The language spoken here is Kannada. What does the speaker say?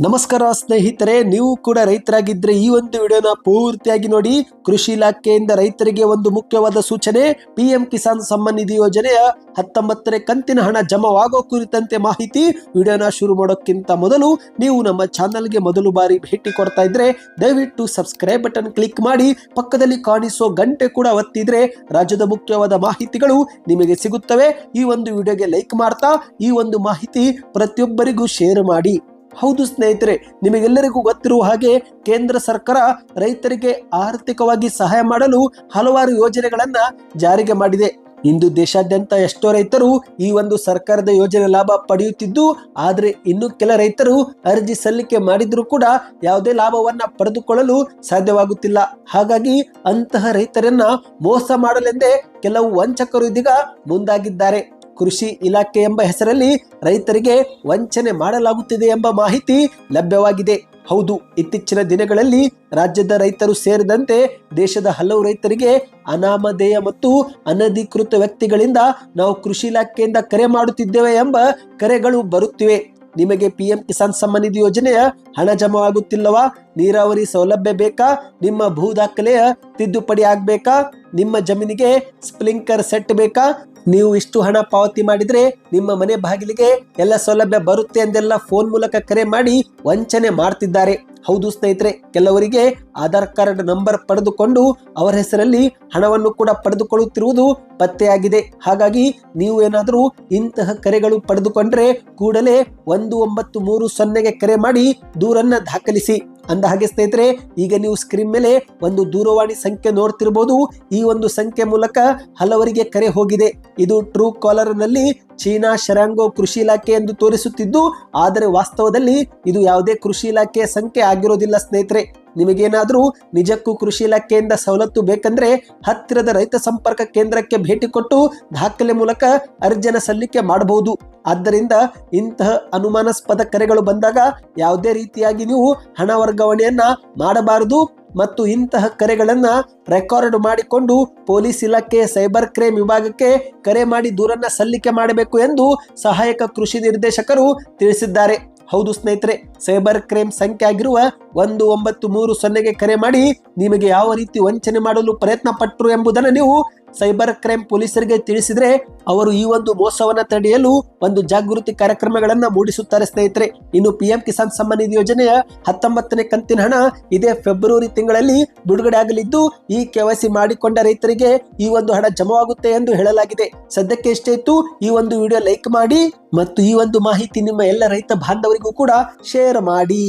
ನಮಸ್ಕಾರ ಸ್ನೇಹಿತರೆ, ನೀವು ಕೂಡ ರೈತರಾಗಿದ್ರೆ ಈ ಒಂದು ವಿಡಿಯೋನ ಪೂರ್ತಿಯಾಗಿ ನೋಡಿ. ಕೃಷಿ ಇಲಾಖೆಯಿಂದ ರೈತರಿಗೆ ಒಂದು ಮುಖ್ಯವಾದ ಸೂಚನೆ, ಪಿಎಂ ಕಿಸಾನ್ ಸಮ್ಮಾನ್ ನಿಧಿ ಯೋಜನೆಯ ಹತ್ತೊಂಬತ್ತನೇ ಕಂತಿನ ಹಣ ಜಮಾವಾಗೋ ಕುರಿತಂತೆ ಮಾಹಿತಿ. ವಿಡಿಯೋನ ಶುರು ಮಾಡೋಕ್ಕಿಂತ ಮೊದಲು ನೀವು ನಮ್ಮ ಚಾನಲ್ಗೆ ಮೊದಲು ಬಾರಿ ಭೇಟಿ ಕೊಡ್ತಾ ಇದ್ರೆ, ದಯವಿಟ್ಟು ಸಬ್ಸ್ಕ್ರೈಬ್ ಬಟನ್ ಕ್ಲಿಕ್ ಮಾಡಿ. ಪಕ್ಕದಲ್ಲಿ ಕಾಣಿಸೋ ಗಂಟೆ ಕೂಡ ಒತ್ತಿದ್ರೆ ರಾಜ್ಯದ ಮುಖ್ಯವಾದ ಮಾಹಿತಿಗಳು ನಿಮಗೆ ಸಿಗುತ್ತವೆ. ಈ ಒಂದು ವಿಡಿಯೋಗೆ ಲೈಕ್ ಮಾಡ್ತಾ, ಈ ಒಂದು ಮಾಹಿತಿ ಪ್ರತಿಯೊಬ್ಬರಿಗೂ ಶೇರ್ ಮಾಡಿ. ಹೌದು ಸ್ನೇಹಿತರೆ, ನಿಮಗೆಲ್ಲರಿಗೂ ಗೊತ್ತಿರುವ ಹಾಗೆ ಕೇಂದ್ರ ಸರ್ಕಾರ ರೈತರಿಗೆ ಆರ್ಥಿಕವಾಗಿ ಸಹಾಯ ಮಾಡಲು ಹಲವಾರು ಯೋಜನೆಗಳನ್ನ ಜಾರಿಗೆ ಮಾಡಿದೆ. ಇಂದು ದೇಶಾದ್ಯಂತ ಎಷ್ಟೋ ರೈತರು ಈ ಒಂದು ಸರ್ಕಾರದ ಯೋಜನೆ ಲಾಭ ಪಡೆಯುತ್ತಿದ್ದು, ಆದರೆ ಇನ್ನು ಕೆಲ ರೈತರು ಅರ್ಜಿ ಸಲ್ಲಿಕೆ ಮಾಡಿದ್ರೂ ಕೂಡ ಯಾವುದೇ ಲಾಭವನ್ನ ಪಡೆದುಕೊಳ್ಳಲು ಸಾಧ್ಯವಾಗುತ್ತಿಲ್ಲ. ಹಾಗಾಗಿ ಅಂತಹ ರೈತರನ್ನ ಮೋಸ ಮಾಡಲೆಂದೇ ಕೆಲವು ವಂಚಕರು ಇದೀಗ ಮುಂದಾಗಿದ್ದಾರೆ. ಕೃಷಿ ಇಲಾಖೆ ಎಂಬ ಹೆಸರಲ್ಲಿ ರೈತರಿಗೆ ವಂಚನೆ ಮಾಡಲಾಗುತ್ತಿದೆ ಎಂಬ ಮಾಹಿತಿ ಲಭ್ಯವಾಗಿದೆ. ಹೌದು, ಇತ್ತೀಚಿನ ದಿನಗಳಲ್ಲಿ ರಾಜ್ಯದ ರೈತರು ಸೇರಿದಂತೆ ದೇಶದ ಹಲವು ರೈತರಿಗೆ ಅನಾಮಧೇಯ ಮತ್ತು ಅನಧಿಕೃತ ವ್ಯಕ್ತಿಗಳಿಂದ ನಾವು ಕೃಷಿ ಇಲಾಖೆಯಿಂದ ಕರೆ ಮಾಡುತ್ತಿದ್ದೇವೆ ಎಂಬ ಕರೆಗಳು ಬರುತ್ತಿವೆ. ನಿಮಗೆ ಪಿಎಂ ಕಿಸಾನ್ ಸಮ್ಮಾನ್ ನಿಧಿ ಯೋಜನೆಯ ಹಣ ಜಮವಾಗುತ್ತಿಲ್ಲವಾ ನೀರಾವರಿ ಸೌಲಭ್ಯ ಬೇಕಾ? ನಿಮ್ಮ ಭೂ ದಾಖಲೆಯ ತಿದ್ದುಪಡಿ ಆಗ್ಬೇಕಾ? ನಿಮ್ಮ ಜಮೀನಿಗೆ ಸ್ಪ್ಲಿಂಕರ್ ಸೆಟ್ ಬೇಕಾ? ನೀವು ಇಷ್ಟು ಹಣ ಪಾವತಿ ಮಾಡಿದ್ರೆ ನಿಮ್ಮ ಮನೆ ಬಾಗಿಲಿಗೆ ಎಲ್ಲ ಸೌಲಭ್ಯ ಬರುತ್ತೆ ಎಂದೆಲ್ಲ ಫೋನ್ ಮೂಲಕ ಕರೆ ಮಾಡಿ ವಂಚನೆ ಮಾಡ್ತಿದ್ದಾರೆ. ಹೌದು ಸ್ನೇಹಿತರೆ, ಕೆಲವರಿಗೆ ಆಧಾರ್ ಕಾರ್ಡ್ ನಂಬರ್ ಪಡೆದುಕೊಂಡು ಅವರ ಹೆಸರಲ್ಲಿ ಹಣವನ್ನು ಕೂಡ ಪಡೆದುಕೊಳ್ಳುತ್ತಿರುವುದು ಪತ್ತೆಯಾಗಿದೆ. ಹಾಗಾಗಿ ನೀವು ಏನಾದರೂ ಇಂತಹ ಕರೆಗಳು ಪಡೆದುಕೊಂಡ್ರೆ ಕೂಡಲೇ ಒಂದು ಒಂಬತ್ತು ಮೂರು ಸೊನ್ನೆಗೆ ಕರೆ ಮಾಡಿ ದೂರನ್ನ ದಾಖಲಿಸಿ. ಅಂದ ಹಾಗೆ ಸ್ನೇಹಿತರೆ, ಈಗ ನೀವು ಸ್ಕ್ರೀನ್ ಮೇಲೆ ಒಂದು ದೂರವಾಣಿ ಸಂಖ್ಯೆ ನೋಡ್ತಿರ್ಬೋದು. ಈ ಒಂದು ಸಂಖ್ಯೆ ಮೂಲಕ ಹಲವರಿಗೆ ಕರೆ ಹೋಗಿದೆ. ಇದು ಟ್ರೂ ಕಾಲರ್ನಲ್ಲಿ ಚೀನಾ ಶರಾಂಗೋ ಕೃಷಿ ಇಲಾಖೆ ಎಂದು ತೋರಿಸುತ್ತಿದ್ದು, ಆದರೆ ವಾಸ್ತವದಲ್ಲಿ ಇದು ಯಾವುದೇ ಕೃಷಿ ಇಲಾಖೆಯ ಸಂಖ್ಯೆ ಆಗಿರೋದಿಲ್ಲ ಸ್ನೇಹಿತರೆ. ನಿಮಗೇನಾದರೂ ನಿಜಕ್ಕೂ ಕೃಷಿ ಇಲಾಖೆಯಿಂದ ಸವಲತ್ತು ಬೇಕಂದ್ರೆ ಹತ್ತಿರದ ರೈತ ಸಂಪರ್ಕ ಕೇಂದ್ರಕ್ಕೆ ಭೇಟಿ ಕೊಟ್ಟು ದಾಖಲೆ ಮೂಲಕ ಅರ್ಜಿನ ಸಲ್ಲಿಕೆ ಮಾಡಬಹುದು. ಆದ್ದರಿಂದ ಇಂತಹ ಅನುಮಾನಾಸ್ಪದ ಕರೆಗಳು ಬಂದಾಗ ಯಾವುದೇ ರೀತಿಯಾಗಿ ನೀವು ಹಣ ವರ್ಗಾವಣೆಯನ್ನ ಮಾಡಬಾರದು. ಮತ್ತು ಇಂತಹ ಕರೆಗಳನ್ನು ರೆಕಾರ್ಡ್ ಮಾಡಿಕೊಂಡು ಪೊಲೀಸ್ ಇಲಾಖೆ ಸೈಬರ್ ಕ್ರೈಮ್ ವಿಭಾಗಕ್ಕೆ ಕರೆ ಮಾಡಿ ದೂರನ್ನ ಸಲ್ಲಿಕೆ ಮಾಡಬೇಕು ಎಂದು ಸಹಾಯಕ ಕೃಷಿ ನಿರ್ದೇಶಕರು ತಿಳಿಸಿದ್ದಾರೆ. ಹೌದು ಸ್ನೇಹಿತರೆ ಸೈಬರ್ ಕ್ರೈಮ್ ಸಂಖ್ಯೆ ಆಗಿರುವ ಒಂದು ಒಂಬತ್ತು ಮೂರು ಸೊನ್ನೆಗೆ ಕರೆ ಮಾಡಿ ನಿಮಗೆ ಯಾವ ರೀತಿ ವಂಚನೆ ಮಾಡಲು ಪ್ರಯತ್ನ ಪಟ್ಟರು ಎಂಬುದನ್ನು ನೀವು ಸೈಬರ್ ಕ್ರೈಮ್ ಪೊಲೀಸರಿಗೆ ತಿಳಿಸಿದ್ರೆ ಅವರು ಈ ಒಂದು ಮೋಸವನ್ನ ತಡೆಯಲು ಒಂದು ಜಾಗೃತಿ ಕಾರ್ಯಕ್ರಮಗಳನ್ನ ಮೂಡಿಸುತ್ತಾರೆ, ಸ್ನೇಹಿತರೆ. ಇನ್ನು ಪಿಎಂ ಕಿಸಾನ್ ಸಮ್ಮಾನ್ ನಿಧಿ ಯೋಜನೆಯ ಹತ್ತೊಂಬತ್ತನೇ ಕಂತಿನ ಹಣ ಇದೇ ಫೆಬ್ರವರಿ ತಿಂಗಳಲ್ಲಿ ಬಿಡುಗಡೆ ಆಗಲಿದ್ದು, ಈ ಕೆವೈಸಿ ಮಾಡಿಕೊಂಡ ರೈತರಿಗೆ ಈ ಒಂದು ಹಣ ಜಮವಾಗುತ್ತೆ ಎಂದು ಹೇಳಲಾಗಿದೆ. ಸದ್ಯಕ್ಕೆ ಇಷ್ಟೇ ಇತ್ತು, ಈ ಒಂದು ವಿಡಿಯೋ ಲೈಕ್ ಮಾಡಿ ಮತ್ತು ಈ ಒಂದು ಮಾಹಿತಿ ನಿಮ್ಮ ಎಲ್ಲ ರೈತ ಬಾಂಧವರಿಗೂ ಕೂಡ ಶೇರ್ ಮಾಡಿ.